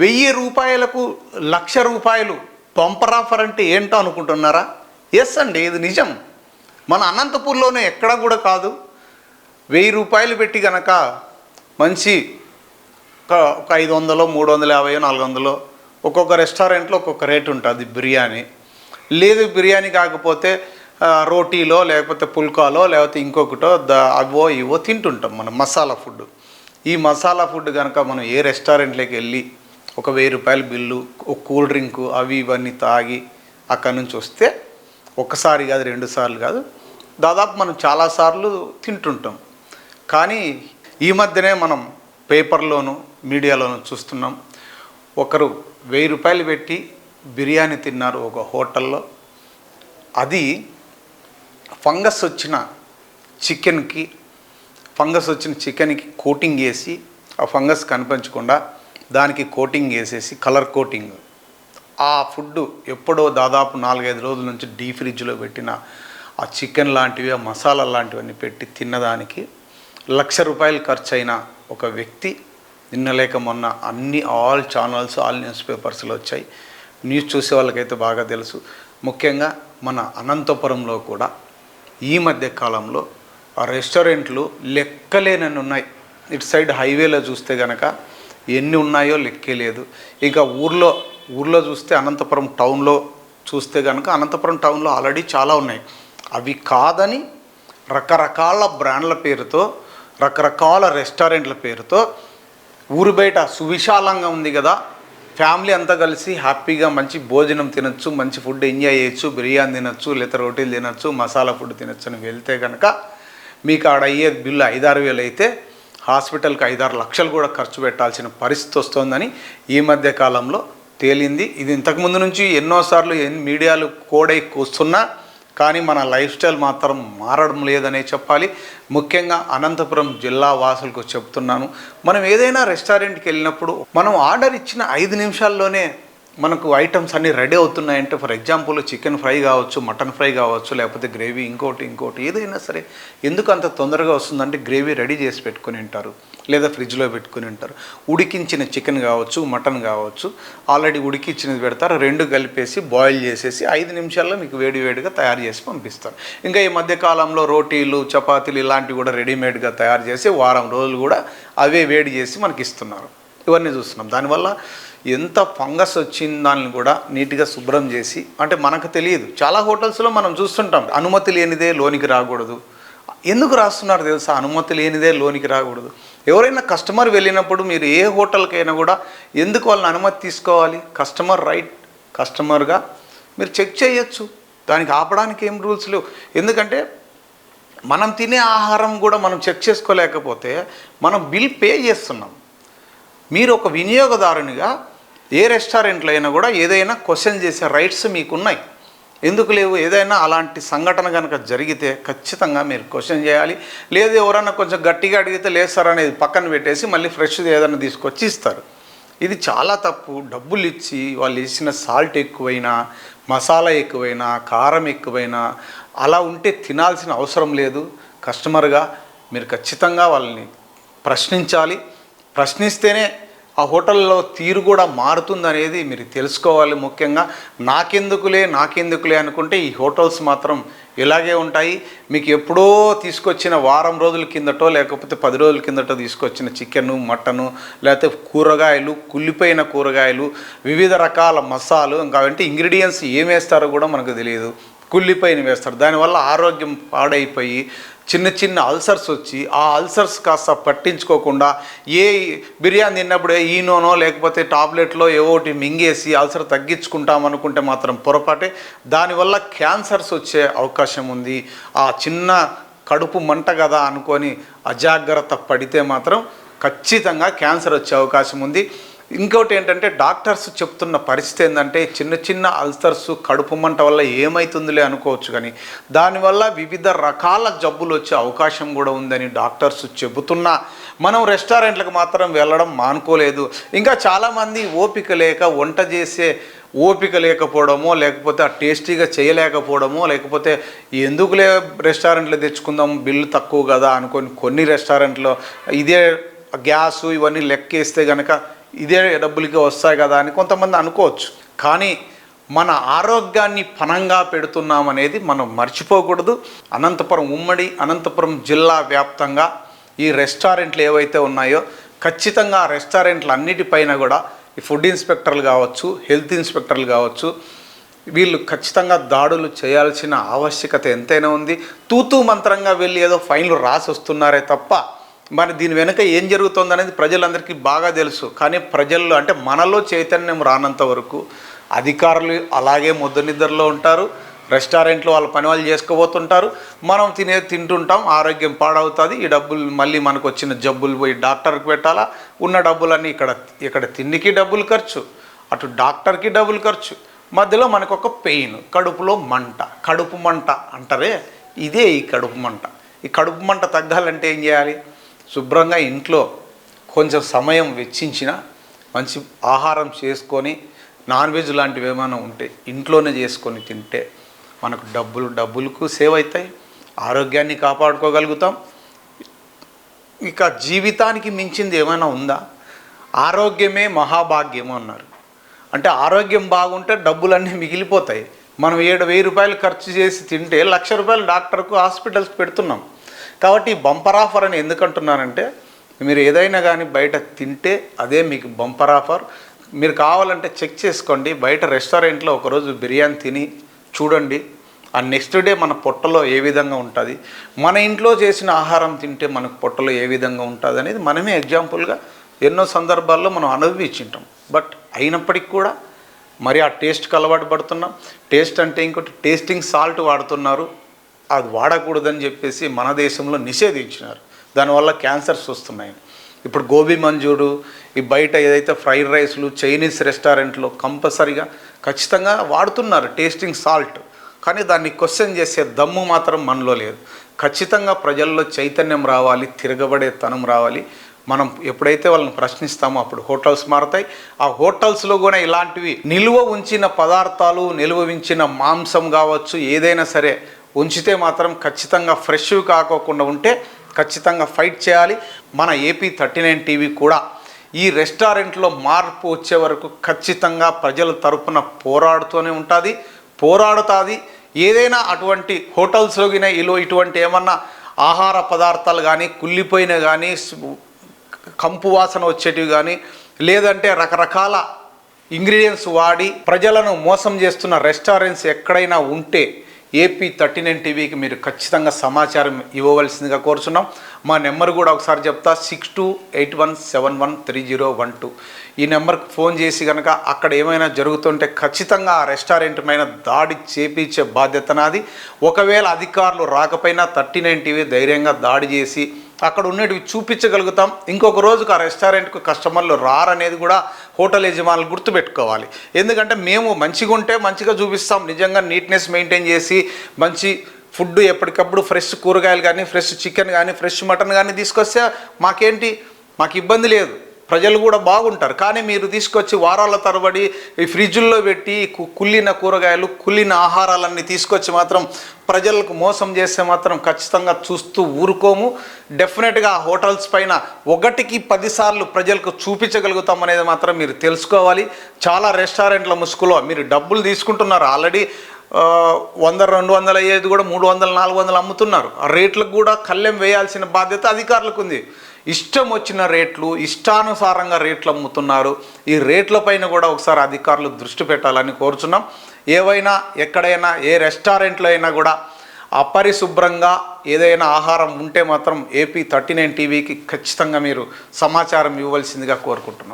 వెయ్యి రూపాయలకు లక్ష రూపాయలు పంపర్ ఆఫర్ అంటే ఏంటో అనుకుంటున్నారా? ఎస్ అండి ఇది నిజం. మన అనంతపూర్లోనే ఎక్కడ కూడా కాదు. వెయ్యి రూపాయలు పెట్టి గనక మంచి ఒక ఐదు వందలు మూడు వందల యాభై నాలుగు వందలు ఒక్కొక్క రెస్టారెంట్లో ఒక్కొక్క రేట్ ఉంటుంది బిర్యానీ. లేదు బిర్యానీ కాకపోతే రోటీలో లేకపోతే పుల్కాలో లేకపోతే ఇంకొకటో ద అవో ఇవో తింటుంటాం మనం మసాలా ఫుడ్. ఈ మసాలా ఫుడ్ కనుక మనం ఏ రెస్టారెంట్లోకి వెళ్ళి ఒక వెయ్యి రూపాయల బిల్లు ఒక కూల్ డ్రింకు అవి ఇవన్నీ తాగి అక్కడి నుంచి వస్తే ఒకసారి కాదు రెండు సార్లు కాదు దాదాపు మనం చాలాసార్లు తింటుంటాం. కానీ ఈ మధ్యనే మనం పేపర్లోను మీడియాలోను చూస్తున్నాం. ఒకరు వెయ్యి రూపాయలు పెట్టి బిర్యానీ తిన్నారు ఒక హోటల్లో. అది ఫంగస్ వచ్చిన చికెన్కి ఫంగస్ వచ్చిన చికెన్కి కోటింగ్ వేసి ఆ ఫంగస్ కనిపించకుండా దానికి కోటింగ్ వేసేసి కలర్ కోటింగ్. ఆ ఫుడ్ ఎప్పుడో దాదాపు నాలుగైదు రోజుల నుంచి డీ ఫ్రిడ్జ్లో పెట్టిన ఆ చికెన్ లాంటివి ఆ మసాలా లాంటివన్నీ పెట్టి తిన్నదానికి లక్ష రూపాయలు ఖర్చు అయిన ఒక వ్యక్తి నిన్న లేక మొన్న అన్ని ఆల్ ఛానల్స్ ఆల్ న్యూస్ పేపర్స్లో వచ్చాయి. న్యూస్ చూసే వాళ్ళకైతే బాగా తెలుసు. ముఖ్యంగా మన అనంతపురంలో కూడా ఈ మధ్య కాలంలో ఆ రెస్టారెంట్లు లెక్కలేనని ఉన్నాయి. ఇటు సైడ్ హైవేలో చూస్తే కనుక ఎన్ని ఉన్నాయో లెక్కే లేదు. ఇక ఊర్లో ఊర్లో చూస్తే అనంతపురం టౌన్లో చూస్తే కనుక అనంతపురం టౌన్లో ఆల్రెడీ చాలా ఉన్నాయి. అవి కాదని రకరకాల బ్రాండ్ల పేరుతో రకరకాల రెస్టారెంట్ల పేరుతో ఊరు బయట సువిశాలంగా ఉంది కదా. ఫ్యామిలీ అంతా కలిసి హ్యాపీగా మంచి భోజనం తినొచ్చు మంచి ఫుడ్ ఎంజాయ్ చేయొచ్చు బిర్యానీ తినొచ్చు లేదా రోటీలు తినొచ్చు మసాలా ఫుడ్ తినొచ్చు అని వెళ్తే కనుక మీకు ఆడ అయ్యే బిల్లు ఐదారు వేలు అయితే హాస్పిటల్కి ఐదారు లక్షలు కూడా ఖర్చు పెట్టాల్సిన పరిస్థితి వస్తుందని ఈ మధ్య కాలంలో తేలింది. ఇది ఇంతకుముందు నుంచి ఎన్నోసార్లు ఎన్ని మీడియాలు కోడై కూస్తున్నా కానీ మన లైఫ్ స్టైల్ మాత్రం మారడం లేదనే చెప్పాలి. ముఖ్యంగా అనంతపురం జిల్లా వాసులకు చెప్తున్నాను. మనం ఏదైనా రెస్టారెంట్కి వెళ్ళినప్పుడు మనం ఆర్డర్ ఇచ్చిన ఐదు నిమిషాల్లోనే మనకు ఐటమ్స్ అన్నీ రెడీ అవుతున్నాయంటే ఫర్ ఎగ్జాంపుల్ చికెన్ ఫ్రై కావచ్చు మటన్ ఫ్రై కావచ్చు లేకపోతే గ్రేవీ ఇంకోటి ఇంకోటి ఏదైనా సరే ఎందుకు అంత తొందరగా వస్తుందంటే గ్రేవీ రెడీ చేసి పెట్టుకుని ఉంటారు. లేదా ఫ్రిడ్జ్లో పెట్టుకుని ఉంటారు. ఉడికించిన చికెన్ కావచ్చు మటన్ కావచ్చు ఆల్రెడీ ఉడికించినది పెడతారు రెండు కలిపేసి బాయిల్ చేసేసి ఐదు నిమిషాల్లో మీకు వేడి వేడిగా తయారు చేసి పంపిస్తారు. ఇంకా ఈ మధ్య కాలంలో రోటీలు చపాతీలు ఇలాంటివి కూడా రెడీమేడ్గా తయారు చేసి వారం రోజులు కూడా అవే వేడి చేసి మనకి ఇస్తున్నారు. ఇవన్నీ చూస్తున్నాం. దానివల్ల ఎంత ఫంగస్ వచ్చిన దాన్ని కూడా నీట్గా శుభ్రం చేసి అంటే మనకు తెలియదు. చాలా హోటల్స్లో మనం చూస్తుంటాం అనుమతి లేనిదే లోనికి రాకూడదు. ఎందుకు రాస్తున్నారు తెలుసా? అనుమతి లేనిదే లోనికి రాకూడదు. ఎవరైనా కస్టమర్ వెళ్ళినప్పుడు మీరు ఏ హోటల్కైనా కూడా ఎందుకు వాళ్ళని అనుమతి తీసుకోవాలి? కస్టమర్ రైట్ కస్టమర్గా మీరు చెక్ చేయొచ్చు. దానికి ఆపడానికి ఏం రూల్స్ లేవు. ఎందుకంటే మనం తినే ఆహారం కూడా మనం చెక్ చేసుకోలేకపోతే మనం బిల్ పే చేస్తున్నాం. మీరు ఒక వినియోగదారునిగా ఏ రెస్టారెంట్లో అయినా కూడా ఏదైనా క్వశ్చన్ చేసే రైట్స్ మీకున్నాయి. ఎందుకు లేవు? ఏదైనా అలాంటి సంఘటన కనుక జరిగితే ఖచ్చితంగా మీరు క్వశ్చన్ చేయాలి. లేదు ఎవరన్నా కొంచెం గట్టిగా అడిగితే లేదు సార్ అనేది పక్కన పెట్టేసి మళ్ళీ ఫ్రెష్ ఏదైనా తీసుకొచ్చి ఇస్తారు. ఇది చాలా తప్పు. డబ్బులు ఇచ్చి వాళ్ళు ఇచ్చిన సాల్ట్ ఎక్కువైనా మసాలా ఎక్కువైనా కారం ఎక్కువైనా అలా ఉంటే తినాల్సిన అవసరం లేదు. కస్టమర్గా మీరు ఖచ్చితంగా వాళ్ళని ప్రశ్నించాలి. ప్రశ్నిస్తేనే ఆ హోటల్లో తీరు కూడా మారుతుందనేది మీరు తెలుసుకోవాలి ముఖ్యంగా. నాకెందుకులే నాకెందుకులే అనుకుంటే ఈ హోటల్స్ మాత్రం ఇలాగే ఉంటాయి. మీకు ఎప్పుడో తీసుకొచ్చిన వారం రోజుల కిందటో లేకపోతే పది రోజుల కిందటో తీసుకొచ్చిన చికెను మటను లేకపోతే కూరగాయలు కుళ్ళిపోయిన కూరగాయలు వివిధ రకాల మసాలు ఇంకా అంటే ఇంగ్రీడియంట్స్ ఏమేస్తారో కూడా మనకు తెలియదు. కుళ్ళిపైన వేస్తారు దానివల్ల ఆరోగ్యం పాడైపోయి చిన్న చిన్న అల్సర్స్ వచ్చి ఆ అల్సర్స్ కాస్త పట్టించుకోకుండా ఏ బిర్యానీ తిన్నప్పుడు ఈనోనో లేకపోతే టాబ్లెట్లో ఏవోటి మింగేసి అల్సర్ తగ్గించుకుంటాం అనుకుంటే మాత్రం పొరపాటే. దానివల్ల క్యాన్సర్స్ వచ్చే అవకాశం ఉంది. ఆ చిన్న కడుపు మంట కదా అనుకొని అజాగ్రత్త పడితే మాత్రం ఖచ్చితంగా క్యాన్సర్ వచ్చే అవకాశం ఉంది. ఇంకోటి ఏంటంటే డాక్టర్స్ చెప్తున్న పరిస్థితి ఏంటంటే చిన్న చిన్న అల్సర్స్ కడుపు మంట వల్ల ఏమవుతుందిలే అనుకోవచ్చు కానీ దానివల్ల వివిధ రకాల జబ్బులు వచ్చే అవకాశం కూడా ఉందని డాక్టర్స్ చెబుతున్నా. మనం రెస్టారెంట్లకు మాత్రం వెళ్ళడం మానుకోలేదు. ఇంకా చాలామంది ఓపిక లేక వంట చేసే ఓపిక లేకపోవడమో లేకపోతే ఆ టేస్టీగా చేయలేకపోవడమో లేకపోతే ఎందుకులే రెస్టారెంట్లో తెచ్చుకుందాం బిల్లు తక్కువ కదా అనుకొని కొన్ని రెస్టారెంట్లో ఇదే గ్యాసు ఇవన్నీ లెక్కేస్తే కనుక ఇదే డబ్బులకి వస్తాయి కదా అని కొంతమంది అనుకోవచ్చు. కానీ మన ఆరోగ్యాన్ని పనంగా పెడుతున్నాం అనేది మనం మర్చిపోకూడదు. అనంతపురం ఉమ్మడి అనంతపురం జిల్లా వ్యాప్తంగా ఈ రెస్టారెంట్లు ఏవైతే ఉన్నాయో ఖచ్చితంగా ఆ రెస్టారెంట్లు అన్నిటిపైన కూడా ఈ ఫుడ్ ఇన్స్పెక్టర్లు కావచ్చు హెల్త్ ఇన్స్పెక్టర్లు కావచ్చు వీళ్ళు ఖచ్చితంగా దాడులు చేయాల్సిన ఆవశ్యకత ఎంతైనా ఉంది. తూతూ మంత్రంగా వెళ్ళి ఏదో ఫైన్లు రాసి వస్తున్నారే తప్ప మరి దీని వెనుక ఏం జరుగుతుందనేది ప్రజలందరికీ బాగా తెలుసు. కానీ ప్రజల్లో అంటే మనలో చైతన్యం రానంత వరకు అధికారులు అలాగే ముద్ద నిద్రలో ఉంటారు. రెస్టారెంట్లో వాళ్ళ పని వాళ్ళు చేసుకోబోతుంటారు. మనం తినే తింటుంటాం ఆరోగ్యం పాడవుతుంది. ఈ డబ్బులు మళ్ళీ మనకు వచ్చిన జబ్బులు పోయి డాక్టర్కి పెట్టాలా? ఉన్న డబ్బులన్నీ ఇక్కడ ఇక్కడ తిండికి డబ్బులు ఖర్చు. అటు డాక్టర్కి డబ్బులు ఖర్చు. మధ్యలో మనకు ఒక పెయిన్ కడుపులో మంట. కడుపు మంట అంటారే? ఇదే ఈ కడుపు మంట. ఈ కడుపు మంట తగ్గాలంటే ఏం చేయాలి? శుభ్రంగా ఇంట్లో కొంచెం సమయం వెచ్చించిన మంచి ఆహారం చేసుకొని నాన్ వెజ్ లాంటివి ఏమైనా ఉంటే ఇంట్లోనే చేసుకొని తింటే మనకు డబ్బులు డబ్బులకు సేవ్ అవుతాయి. ఆరోగ్యాన్ని కాపాడుకోగలుగుతాం. ఇక జీవితానికి మించింది ఏమైనా ఉందా? ఆరోగ్యమే మహాభాగ్యము అన్నారు. అంటే ఆరోగ్యం బాగుంటే డబ్బులన్నీ మిగిలిపోతాయి. మనం ఏడు వెయ్యి రూపాయలు ఖర్చు చేసి తింటే లక్ష రూపాయలు డాక్టర్కు హాస్పిటల్స్కి పెడుతున్నాం. కాబట్టి ఈ బంపర్ ఆఫర్ అని ఎందుకంటున్నానంటే మీరు ఏదైనా కానీ బయట తింటే అదే మీకు బంపర్ ఆఫర్. మీరు కావాలంటే చెక్ చేసుకోండి బయట రెస్టారెంట్లో ఒకరోజు బిర్యానీ తిని చూడండి. ఆ నెక్స్ట్ డే మన పొట్టలో ఏ విధంగా ఉంటుంది? మన ఇంట్లో చేసిన ఆహారం తింటే మనకు పొట్టలో ఏ విధంగా ఉంటుంది అనేది మనమే ఎగ్జాంపుల్గా ఎన్నో సందర్భాల్లో మనం అనుభవించింటాం. బట్ అయినప్పటికీ కూడా మరి ఆ టేస్ట్కి అలవాటు పడుతున్నాం. టేస్ట్ అంటే ఇంకోటి టేస్టింగ్ సాల్ట్ వాడుతున్నారు. అది వాడకూడదని చెప్పేసి మన దేశంలో నిషేధించినారు. దానివల్ల క్యాన్సర్స్ వస్తున్నాయి. ఇప్పుడు గోబీ మంజూరు ఈ బయట ఏదైతే ఫ్రైడ్ రైస్లు చైనీస్ రెస్టారెంట్లో కంపల్సరీగా ఖచ్చితంగా వాడుతున్నారు టేస్టింగ్ సాల్ట్. కానీ దాన్ని క్వశ్చన్ చేసే దమ్ము మాత్రం మనలో లేదు. ఖచ్చితంగా ప్రజల్లో చైతన్యం రావాలి తిరగబడే తనం రావాలి. మనం ఎప్పుడైతే వాళ్ళని ప్రశ్నిస్తామో అప్పుడు హోటల్స్ మారుతాయి. ఆ హోటల్స్లో కూడా ఇలాంటివి నిల్వ ఉంచిన పదార్థాలు నిల్వ ఉంచిన మాంసం కావచ్చు ఏదైనా సరే ఉంచితే మాత్రం ఖచ్చితంగా ఫ్రెష్ కాకోకుండా ఉంటే ఖచ్చితంగా ఫైట్ చేయాలి. మన ఏపీ థర్టీ నైన్ టీవీ కూడా ఈ రెస్టారెంట్లో మార్పు వచ్చే వరకు ఖచ్చితంగా ప్రజల తరపున పోరాడుతూనే ఉంటుంది. పోరాడుతుంది. ఏదైనా అటువంటి హోటల్స్లో గిన ఇలా ఇటువంటి ఏమన్నా ఆహార పదార్థాలు కానీ కుళ్ళిపోయిన కానీ కంపు వాసన వచ్చేటివి కానీ లేదంటే రకరకాల ఇంగ్రీడియంట్స్ వాడి ప్రజలను మోసం చేస్తున్న రెస్టారెంట్స్ ఎక్కడైనా ఉంటే ఏపీ థర్టీ నైన్ టీవీకి మీరు ఖచ్చితంగా సమాచారం ఇవ్వవలసిందిగా కోరుచున్నాం. మా నెంబర్ కూడా ఒకసారి చెప్తా six two eight one seven one three zero one two. ఈ నెంబర్కి ఫోన్ చేసి కనుక అక్కడ ఏమైనా జరుగుతుంటే ఖచ్చితంగా ఆ రెస్టారెంట్ పైన దాడి చేపించే బాధ్యత నాది. ఒకవేళ అధికారులు రాకపోయినా థర్టీ నైన్ టీవీ ధైర్యంగా దాడి చేసి అక్కడ ఉండేటివి చూపించగలుగుతాం. ఇంకొక రోజుకు ఆ రెస్టారెంట్కు కస్టమర్లు రారనేది కూడా హోటల్ యజమానులు గుర్తుపెట్టుకోవాలి. ఎందుకంటే మేము మంచిగా ఉంటే మంచిగా చూపిస్తాం. నిజంగా నీట్నెస్ మెయింటైన్ చేసి మంచి ఫుడ్ ఎప్పటికప్పుడు ఫ్రెష్ కూరగాయలు కానీ ఫ్రెష్ చికెన్ కానీ ఫ్రెష్ మటన్ కానీ తీసుకొస్తే మాకేంటి? మాకు ఇబ్బంది లేదు. ప్రజలు కూడా బాగుంటారు. కానీ మీరు తీసుకొచ్చి వారాల తరబడి ఈ ఫ్రిడ్జుల్లో పెట్టి కు- కుళ్ళిన కూరగాయలు కుళ్ళిన ఆహారాలన్నీ తీసుకొచ్చి మాత్రం ప్రజలకు మోసం చేస్తే మాత్రం ఖచ్చితంగా చూస్తూ ఊరుకోము. డెఫినెట్గా హోటల్స్ పైన ఒకటికి పదిసార్లు ప్రజలకు చూపించగలుగుతాం అనేది మాత్రం మీరు తెలుసుకోవాలి. చాలా రెస్టారెంట్ల ముసుగులో మీరు డబ్బులు తీసుకుంటున్నారు. ఆల్రెడీ వంద రెండు వందల అయ్యేది కూడా మూడు వందలు నాలుగు వందలు అమ్ముతున్నారు. ఆ రేట్లకు కూడా కళ్ళెం వేయాల్సిన బాధ్యత అధికారులకు ఉంది. ఇష్టం వచ్చిన రేట్లు ఇష్టానుసారంగా రేట్లు అమ్ముతున్నారు. ఈ రేట్ల పైన కూడా ఒకసారి అధికారులు దృష్టి పెట్టాలని కోరుచున్నాం. ఏవైనా ఎక్కడైనా ఏ రెస్టారెంట్లో అయినా కూడా అపరిశుభ్రంగా ఏదైనా ఆహారం ఉంటే మాత్రం ఏపీ థర్టీ నైన్ టీవీకి ఖచ్చితంగా మీరు సమాచారం ఇవ్వవలసిందిగా కోరుకుంటున్నాం.